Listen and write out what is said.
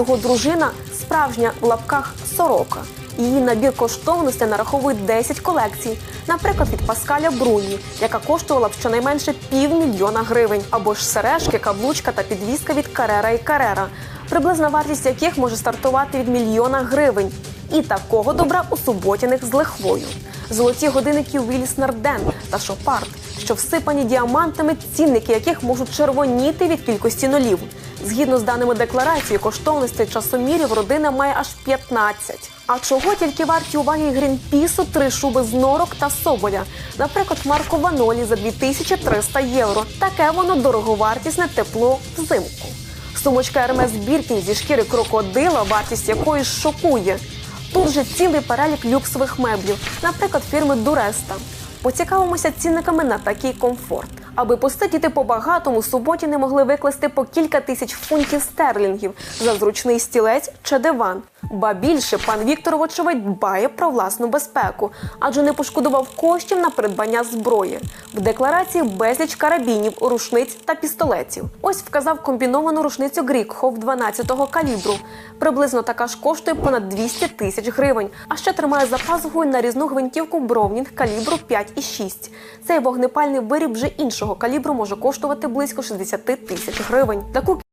Його дружина справжня в лапках сорока. Її набір коштовностей нараховує 10 колекцій, наприклад, від Паскаля Бруні, яка коштувала б щонайменше півмільйона гривень, або ж сережки, каблучка та підвіска від Карера і Карера, приблизна вартість яких може стартувати від мільйона гривень. І такого добра у суботяних з лихвою. Золоті годинники Віліс Нарден та Шопард, що всипані діамантами, цінники яких можуть червоніти від кількості нулів. Згідно з даними декларації, коштовностей часомірів родина має аж 15. А чого тільки варті уваги Грінпісу три шуби з норок та соболя, наприклад, Марко Ванолі за 2300 євро. Таке воно дороговартісне тепло взимку. Сумочка Hermes Birkin зі шкіри крокодила, вартість якої шокує. Тут же цілий перелік люксових меблів, наприклад, фірми Дуреста. Поцікавимося цінниками на такий комфорт. Аби посидіти по-багатому, суботі не могли викласти по кілька тисяч фунтів стерлінгів за зручний стілець чи диван. Ба більше пан Віктор, вочевидь, дбає про власну безпеку, адже не пошкодував коштів на придбання зброї. В декларації безліч карабінів, рушниць та пістолетів. Ось вказав комбіновану рушницю Грікхоф 12-го калібру. Приблизно така ж коштує понад 200 тисяч гривень, а ще тримає за пазухою нарізну гвинтівку Бровнінг калібру 5,6. Цей вогнепальний виріб вже іншого калібру може коштувати близько 60 тисяч гривень. Таку